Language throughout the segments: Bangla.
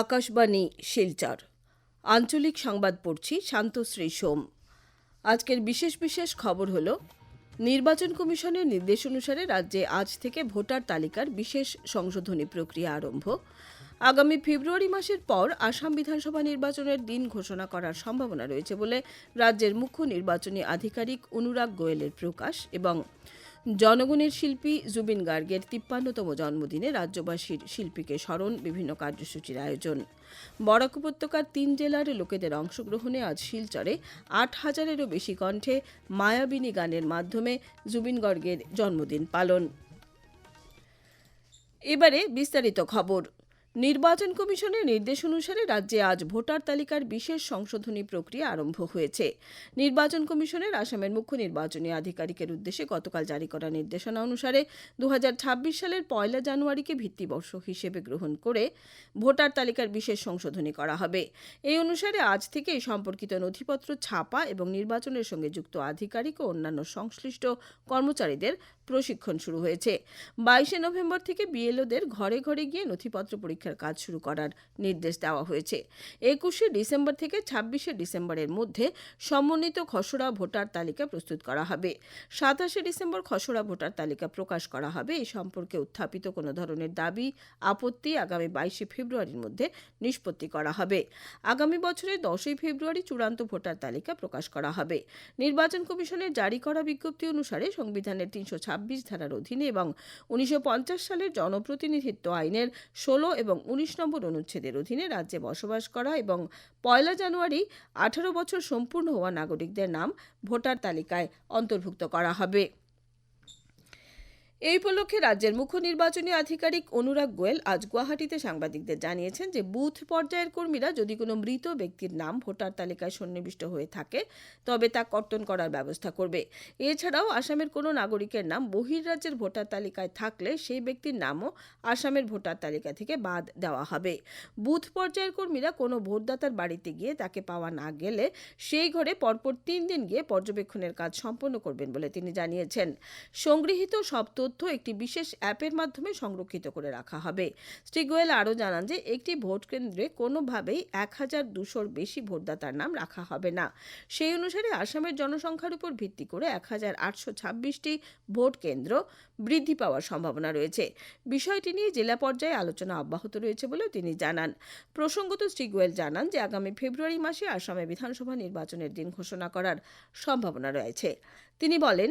আকাশবাণী, শিলচর। আঞ্চলিক সংবাদ পড়ছি শান্তশ্রী সোম। আজকের বিশেষ বিশেষ খবর হল, নির্বাচন কমিশনের নির্দেশ অনুসারে রাজ্যে আজ থেকে ভোটার তালিকার বিশেষ সংশোধনী প্রক্রিয়া আরম্ভ। আগামী ফেব্রুয়ারি মাসের পর আসাম বিধানসভা নির্বাচনের দিন ঘোষণা করার সম্ভাবনা রয়েছে বলে রাজ্যের মুখ্য নির্বাচনী আধিকারিক অনুরাগ গোয়েলের প্রকাশ এবং জনগণের শিল্পী জুবিন গার্গের তিপ্পান্নতম জন্মদিনে রাজ্যবাসীর শিল্পীকে স্মরণ, বিভিন্ন কার্যসূচির আয়োজন। বরাক উপত্যকার তিন জেলার লোকেদের অংশগ্রহণে আজ শিলচরে আট হাজারেরও বেশি কণ্ঠে মায়াবিনী গানের মাধ্যমে জুবিন গার্গের জন্মদিন পালন। এবারে বিস্তারিত খবর। নির্বাচন কমিশনের নির্দেশ অনুসারে রাজ্যে আজ ভোটার তালিকার বিশেষ সংশোধনী প্রক্রিয়া আরম্ভ হয়েছে। নির্বাচন কমিশনের আসামের মুখ্য নির্বাচনী আধিকারিকের উদ্দেশ্যে গতকাল জারি করা নির্দেশনা অনুসারে দু হাজার ছাব্বিশ সালের পয়লা জানুয়ারিকে ভিত্তিবর্ষ হিসেবে গ্রহণ করে ভোটার তালিকার বিশেষ সংশোধনী করা হবে। এই অনুসারে আজ থেকে এই সম্পর্কিত নথিপত্র ছাপা এবং নির্বাচনের সঙ্গে যুক্ত আধিকারিক ও অন্যান্য সংশ্লিষ্ট কর্মচারীদের প্রশিক্ষণ শুরু হয়েছে। বাইশে নভেম্বর থেকে বিএলওদের ঘরে ঘরে গিয়ে নথিপত্র পরীক্ষার কাজ শুরু করার নির্দেশ দেওয়া হয়েছে। একুশে ডিসেম্বর থেকে ছাব্বিশে ডিসেম্বরের মধ্যে সমন্বিত খসড়া ভোটার তালিকা প্রস্তুত করা হবে। সাতাশে ডিসেম্বর খসড়া ভোটার তালিকা প্রকাশ করা হবে। এই সম্পর্কে উত্থাপিত কোনো ধরনের দাবি, আপত্তি আগামী বাইশে ফেব্রুয়ারির মধ্যে নিষ্পত্তি করা হবে। আগামী বছরের দশই ফেব্রুয়ারি চূড়ান্ত ভোটার তালিকা প্রকাশ করা হবে। নির্বাচন কমিশনের জারি করা বিজ্ঞপ্তি অনুসারে সংবিধানের তিনশো ছাব্বিশ ধারার অধীনে এবং উনিশশো পঞ্চাশ সালের জনপ্রতিনিধিত্ব আইনের ষোলো এবং উনিশ নম্বর অনুচ্ছেদের অধীনে রাজ্যে বসবাস করা এবং পয়লা জানুয়ারি আঠারো বছর সম্পূর্ণ হওয়া নাগরিকদের নাম ভোটার তালিকায় অন্তর্ভুক্ত করা হবে। এই উপলক্ষে রাজ্যের মুখ্য নির্বাচনী আধিকারিক অনুরাগ গোয়েল আজ গুয়াহাটিতে সাংবাদিকদের জানিয়েছেন যে বুথ পর্যায়ের কর্মীরা যদি কোনো মৃত ব্যক্তির নাম ভোটার তালিকায় সন্নিবিষ্ট হয়ে থাকে, তবে তা কর্তন করার ব্যবস্থা করবে। এছাড়াও আসামের কোনো নাগরিকের নাম বহির্রাজ্যের ভোটার তালিকায় থাকলে সেই ব্যক্তির নামও আসামের ভোটার তালিকা থেকে বাদ দেওয়া হবে। বুথ পর্যায়ের কর্মীরা কোনো ভোটদাতার বাড়িতে গিয়ে তাকে পাওয়া না গেলে সেই ঘরে পরপর তিন দিন গিয়ে পর্যবেক্ষণের কাজ সম্পন্ন করবেন বলে তিনি জানিয়েছেন। সংগৃহীত সব তথ্য একটি বিশেষ অ্যাপের মাধ্যমে সংরক্ষিত করে রাখা হবে। শ্রী গোয়েল আরও জানান যে, একটি ভোট কেন্দ্রে কোনোভাবেই এক হাজার দুশোর বেশি ভোটদাতার নাম রাখা হবে না। সেই অনুসারে আসামের জনসংখ্যার উপর ভিত্তি করে এক হাজার আটশো ছাব্বিশটি ভোট কেন্দ্র বৃদ্ধি পাওয়ার সম্ভাবনা রয়েছে। বিষয়টি নিয়ে জেলা পর্যায়ে আলোচনা অব্যাহত রয়েছে বলেও তিনি জানান। প্রসঙ্গত শ্রী গোয়েল জানান যে, আগামী ফেব্রুয়ারি মাসে আসামে বিধানসভা নির্বাচনের দিন ঘোষণা করার সম্ভাবনা রয়েছে। তিনি বলেন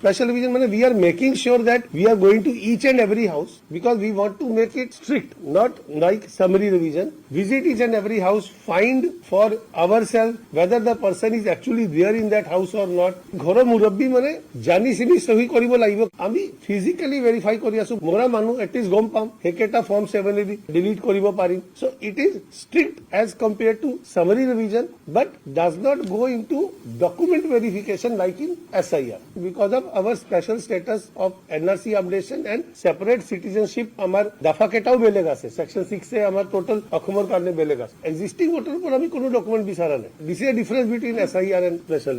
Special division means we are making sure that we are going to each and every house because we want to make it strict, not like summary revision. Visit each and every house, find for ourselves whether the person is actually there in that house or not. ঘৰ মুৰব্বী মানে জানি চিনি চহী কৰিব লাগিব আমি ফিজিকেলি ভেৰিফাই কৰি আছো মৰা মানুহ এটলিষ্ট গম পাম সেইকেইটা ফৰ্ম ছেভেনেদি ডিলিট কৰিব পাৰিম so' it is strict as compare to summary revision but does not go into document verification like in SIR because of our special status of NRC updation and separate citizenship আমাৰ দফা কেটাও বেলেগ আছে। সেকশন সিক্সে আমাৰ টোটাল অসমৰ কাৰণে বেলেগ আছে। এক্সিষ্টিং ভোটাৰ পৰা আমি কোনো ডকুমেণ্ট বিচাৰা নাই। This a difference between S I R and special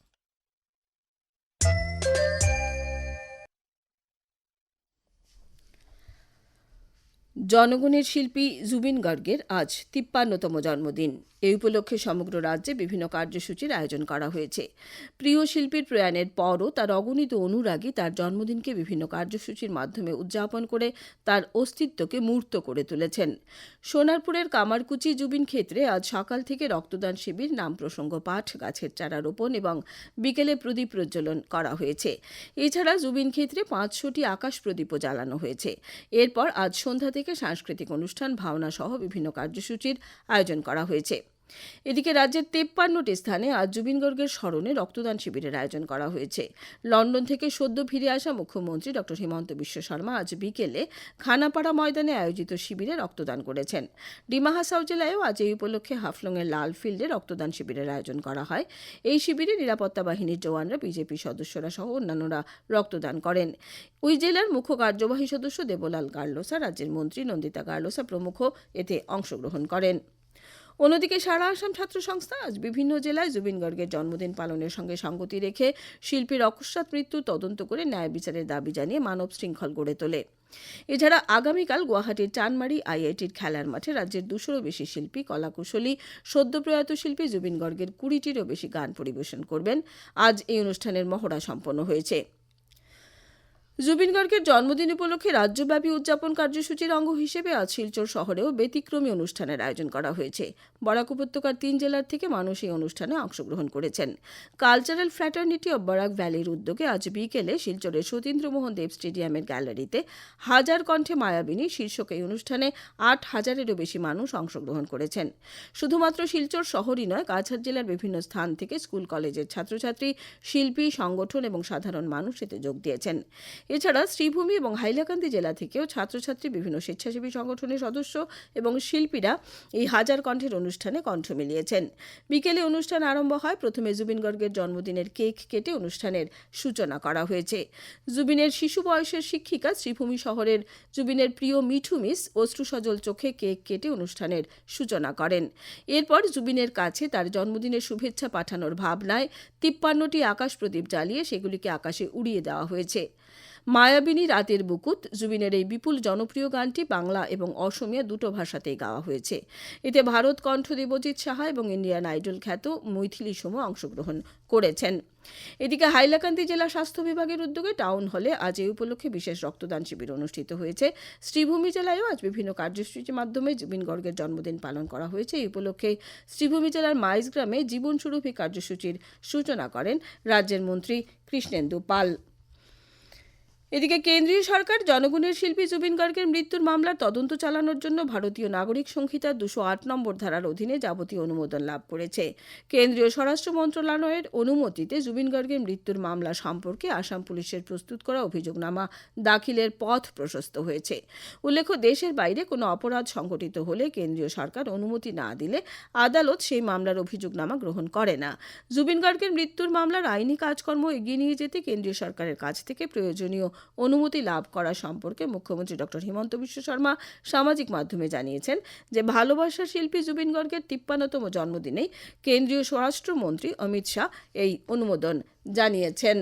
জনগণের শিল্পী জুবিন গার্গের আজ তিপ্পান্নতম জন্মদিন। এই উপলক্ষে সমগ্র রাজ্যে বিভিন্ন কার্যসূচির আয়োজন করা হয়েছে। প্রিয় শিল্পীর প্রয়াণের পরও তার অগণিত অনুরাগী তার জন্মদিনকে বিভিন্ন কার্যসূচির মাধ্যমে উদযাপন করে তার অস্তিত্বকে মূর্ত করে তুলেছেন। সোনারপুরের কামারকুচি জুবিন ক্ষেত্রে আজ সকাল থেকে রক্তদান শিবির, নাম প্রসঙ্গ পাঠ, গাছের চারা রোপণ এবং বিকেলে প্রদীপ প্রজ্বলন করা হয়েছে। এছাড়া জুবিন ক্ষেত্রে পাঁচশোটি আকাশ প্রদীপও জ্বালানো হয়েছে। এরপর আজ সন্ধ্যা থেকে সাংস্কৃতিক অনুষ্ঠান ভাওনা সহ বিভিন্ন কার্যসূচির আয়োজন করা হয়েছে। এদিকে রাজ্যের তেপ্পান্নটি স্থানে আজ জুবিন গর্গের স্মরণে রক্তদান শিবিরের আয়োজন করা হয়েছে। লন্ডন থেকে সদ্য ফিরে আসা মুখ্যমন্ত্রী ডক্টর হিমন্ত বিশ্ব শর্মা আজ বিকেলে খানাপাড়া ময়দানে আয়োজিত শিবিরে রক্তদান করেছেন। ডিমা হাসাও জেলায়ও আজ এই উপলক্ষে হাফলংয়ের লাল ফিল্ডে রক্তদান শিবিরের আয়োজন করা হয়। এই শিবিরে নিরাপত্তা বাহিনীর জওয়ানরা, বিজেপি সদস্যরা সহ অন্যান্যরা রক্তদান করেন। ওই জেলার মুখ্য কার্যবাহী সদস্য দেবলাল গার্লোসা, রাজ্যের মন্ত্রী নন্দিতা গার্লোসা প্রমুখ এতে অংশগ্রহণ করেন। অন্যদিকে সারা আসাম ছাত্র সংস্থা আজ বিভিন্ন জেলায় জুবিন গর্গের জন্মদিন পালনের সঙ্গে সঙ্গতি রেখে শিল্পীর অকস্মাৎ মৃত্যু তদন্ত করে ন্যায় বিচারের দাবি জানিয়ে মানব শৃঙ্খল গড়ে তোলে। এছাড়া আগামীকাল গুয়াহাটির চানমারি আইআইটির খেলার মাঠে রাজ্যের দুশোরও বেশি শিল্পী, কলাকুশলী, সদ্যপ্রয়াত শিল্পী জুবিন গর্গের কুড়িটিরও বেশি গান পরিবেশন করবেন। আজ এই অনুষ্ঠানের মহড়া সম্পন্ন হয়েছে। জুবিন গর্গের জন্মদিন উপলক্ষে রাজ্যব্যাপী উদযাপন কার্যসূচির অঙ্গ হিসেবে আজ শিলচর শহরেও ব্যতিক্রমী অনুষ্ঠানের আয়োজন করা হয়েছে। বরাক উপত্যকার তিন জেলার থেকে মানুষ এই অনুষ্ঠানে অংশগ্রহণ করেছেন। কালচারাল ফ্র্যাটার্নিটি অব বরাক ভ্যালির উদ্যোগে আজ বিকেলে শিলচরের সতীন্দ্রমোহন দেব স্টেডিয়ামের গ্যালারিতে হাজার কণ্ঠে মায়াবিনী শীর্ষক এই অনুষ্ঠানে আট হাজারেরও বেশি মানুষ অংশগ্রহণ করেছেন। শুধুমাত্র শিলচর শহরই নয়, কাছাড় জেলার বিভিন্ন স্থান থেকে স্কুল, কলেজের ছাত্রছাত্রী, শিল্পী, সংগঠন এবং সাধারণ মানুষ এতে যোগ দিয়েছেন। এছাড়া শ্রীভূমি এবং হাইলাকান্দি জেলা থেকেও ছাত্রছাত্রী, বিভিন্ন স্বেচ্ছাসেবী সংগঠনের সদস্য এবং শিল্পীরা এই হাজার কণ্ঠের অনুষ্ঠানে কণ্ঠ মিলিয়েছেন। বিকেলে অনুষ্ঠান আরম্ভ হয়। প্রথমে জুবিন গর্গের জন্মদিনের কেক কেটে অনুষ্ঠানের সূচনা করা হয়েছে। জুবিনের শিশু বয়সের শিক্ষিকা শ্রীভূমি শহরের জুবিনের প্রিয় মিঠু মিস অশ্রুসজল চোখে কেক কেটে অনুষ্ঠানের সূচনা করেন। এরপর জুবিনের কাছে তার জন্মদিনের শুভেচ্ছা পাঠানোর ভাবনায় তিপ্পান্নটি আকাশ প্রদীপ জ্বালিয়ে সেগুলিকে আকাশে উড়িয়ে দেওয়া হয়েছে। মায়াবিনী রাতের বুকুত জুবিনের এই বিপুল জনপ্রিয় গানটি বাংলা এবং অসমিয়া দুটো ভাষাতেই গাওয়া হয়েছে। এতে ভারত কণ্ঠ দেবজিৎ সাহা এবং ইন্ডিয়ান আইডল খ্যাত মৈথিলি সোম অংশগ্রহণ করেছেন। এদিকে হাইলাকান্দি জেলা স্বাস্থ্য বিভাগের উদ্যোগে টাউন হলে আজ এই উপলক্ষে বিশেষ রক্তদান শিবির অনুষ্ঠিত হয়েছে। শ্রীভূমি জেলায়ও আজ বিভিন্ন কার্যসূচির মাধ্যমে জুবিন গর্গের জন্মদিন পালন করা হয়েছে। এই উপলক্ষে শ্রীভূমি জেলার মাইজ গ্রামে জীবন সুরভি কার্যসূচির সূচনা করেন রাজ্যের মন্ত্রী কৃষ্ণেন্দু পাল। এদিকে কেন্দ্রীয় সরকার, জনগণের শিল্পী জুবিন গার্গের মৃত্যুর মামলার তদন্ত চালানোর জন্য ভারতীয় নাগরিক সংহিতার দুশো আট নম্বর ধারার অধীনে যাবতীয় অনুমোদন লাভ করেছে। কেন্দ্রীয় স্বরাষ্ট্র মন্ত্রণালয়ের অনুমতিতে জুবিন গার্গের মৃত্যুর মামলা সম্পর্কে আসাম পুলিশের প্রস্তুত করা অভিযোগনামা দাখিলের পথ প্রশস্ত হয়েছে। উল্লেখ্য, দেশের বাইরে কোনো অপরাধ সংঘটিত হলে কেন্দ্রীয় সরকার অনুমতি না দিলে আদালত সেই মামলার অভিযোগনামা গ্রহণ করে না। জুবিন গার্গের মৃত্যুর মামলার আইনি কাজকর্ম এগিয়ে নিয়ে যেতে কেন্দ্রীয় সরকারের কাছ থেকে প্রয়োজনীয় অনুমতি লাভ করা সম্পর্কে মুখ্যমন্ত্রী ডক্টর হিমন্ত বিশ্ব শর্মা সামাজিক মাধ্যমে জানিয়েছেন যে ভালোবাসার শিল্পী জুবিন গর্গের তিপ্পান্নতম জন্মদিনেই কেন্দ্রীয় স্বরাষ্ট্রমন্ত্রী অমিত শাহ এই অনুমোদন জানিয়েছেন।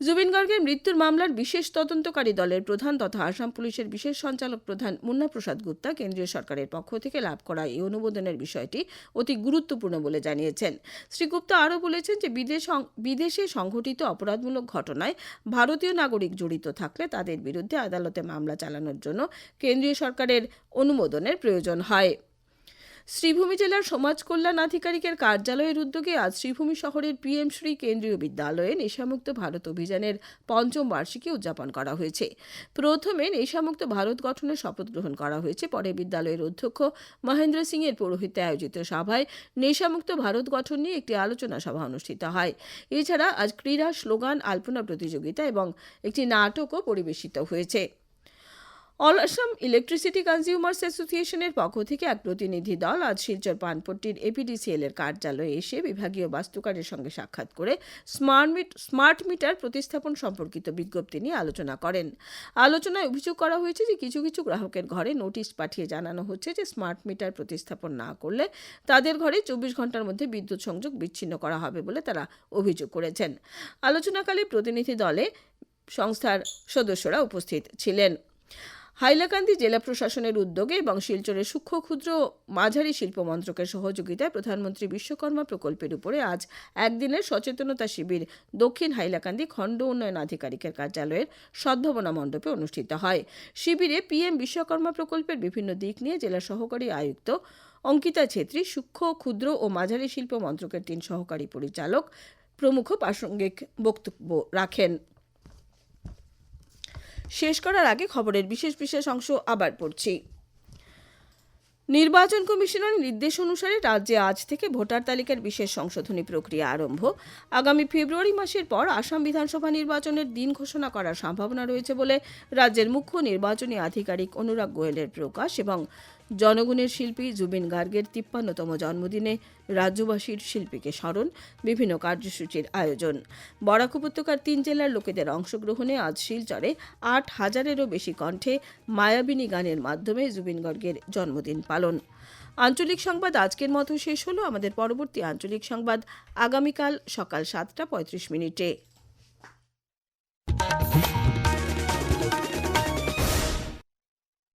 জুবিন গর্গের মৃত্যুর মামলার বিশেষ তদন্তকারী দলের প্রধান তথা আসাম পুলিশের বিশেষ সঞ্চালক প্রধান মুন্না প্রসাদ গুপ্তা কেন্দ্রীয় সরকারের পক্ষ থেকে লাভ করা এই অনুমোদনের বিষয়টি অতি গুরুত্বপূর্ণ বলে জানিয়েছেন। শ্রী গুপ্তা আরও বলেছেন যে বিদেশ বিদেশে সংঘটিত অপরাধমূলক ঘটনায় ভারতীয় নাগরিক জড়িত থাকলে তাদের বিরুদ্ধে আদালতে মামলা চালানোর জন্য কেন্দ্রীয় সরকারের অনুমোদনের প্রয়োজন হয়। শ্রীভূমি জেলার সমাজ কল্যাণ আধিকারিকের কার্যালয়ের উদ্যোগে আজ শ্রীভূমি শহরের পিএম শ্রী কেন্দ্রীয় বিদ্যালয়ে নেশামুক্ত ভারত অভিযানের পঞ্চম বার্ষিকী উদযাপন করা হয়েছে। প্রথমে নেশামুক্ত ভারত গঠনের শপথ গ্রহণ করা হয়েছে। পরে বিদ্যালয়ের অধ্যক্ষ মহেন্দ্র সিং এর পৌরোহিত্যে আয়োজিত সভায় নেশামুক্ত ভারত গঠন নিয়ে একটি আলোচনা সভা অনুষ্ঠিত হয়। এছাড়া আজ ক্রীড়া, স্লোগান, আলপনা প্রতিযোগিতা এবং একটি নাটকও পরিবেশিত হয়েছে। অল আসাম ইলেকট্রিসিটি কনজিউমার্স অ্যাসোসিয়েশনের পক্ষ থেকে এক প্রতিনিধি দল আজ শিলচর পানপট্টির এপিডিসিএল এর কার্যালয়ে এসে বিভাগীয় বাস্তুকারের সঙ্গে সাক্ষাৎ করে স্মার্ট স্মার্ট মিটার প্রতিস্থাপন সম্পর্কিত বিজ্ঞপ্তি নিয়ে আলোচনা করেন। আলোচনায় অভিযোগ করা হয়েছে যে কিছু কিছু গ্রাহকের ঘরে নোটিশ পাঠিয়ে জানানো হচ্ছে যে স্মার্ট মিটার প্রতিস্থাপন না করলে তাদের ঘরে চব্বিশ ঘণ্টার মধ্যে বিদ্যুৎ সংযোগ বিচ্ছিন্ন করা হবে বলে তারা অভিযোগ করেছেন। আলোচনাকালে প্রতিনিধি দলে সংস্থার সদস্যরা উপস্থিত ছিলেন। হাইলাকান্দি জেলা প্রশাসনের উদ্যোগে এবং শিলচরের সূক্ষ্ম ক্ষুদ্র মাঝারি শিল্প মন্ত্রকের সহযোগিতায় প্রধানমন্ত্রী বিশ্বকর্মা প্রকল্পের উপরে আজ একদিনের সচেতনতা শিবির দক্ষিণ হাইলাকান্দি খণ্ড উন্নয়ন আধিকারিকের কার্যালয়ের সদ্ভাবনা মণ্ডপে অনুষ্ঠিত হয়। শিবিরে পিএম বিশ্বকর্মা প্রকল্পের বিভিন্ন দিক নিয়ে জেলা সহকারী আয়ুক্ত অঙ্কিতা ছেত্রী, সূক্ষ্ম, ক্ষুদ্র ও মাঝারি শিল্প মন্ত্রকের তিন সহকারী পরিচালক প্রমুখ প্রাসঙ্গিক বক্তব্য রাখেন। শেষ করার আগে খবরের বিশেষ বিশেষ অংশ আবার পড়ছি। নির্বাচন কমিশনের নির্দেশ অনুসারে রাজ্যে আজ থেকে ভোটার তালিকার বিশেষ সংশোধনী প্রক্রিয়া আরম্ভ। আগামী ফেব্রুয়ারি মাসের পর আসাম বিধানসভা নির্বাচনের দিন ঘোষণা করার সম্ভাবনা রয়েছে বলে রাজ্যের মুখ্য নির্বাচনী আধিকারিক অনুরাগ গোয়েলের প্রকাশ এবং জনগণের শিল্পী জুবিন গার্গের তিপ্পান্নতম জন্মদিনে রাজ্যবাসীর শিল্পীকে স্মরণ, বিভিন্ন কার্যসূচির আয়োজন। বরাক উপত্যকার তিন জেলার লোকেদের অংশগ্রহণে আজ শিলচরে আট হাজারেরও বেশি কণ্ঠে মায়াবিনী গানের মাধ্যমে জুবিন গার্গের জন্মদিন পালন। আঞ্চলিক সংবাদ আজকের মতো শেষ হলো। আমাদের পরবর্তী আঞ্চলিক সংবাদ আগামীকাল সকাল সাতটা পঁয়ত্রিশ মিনিটে।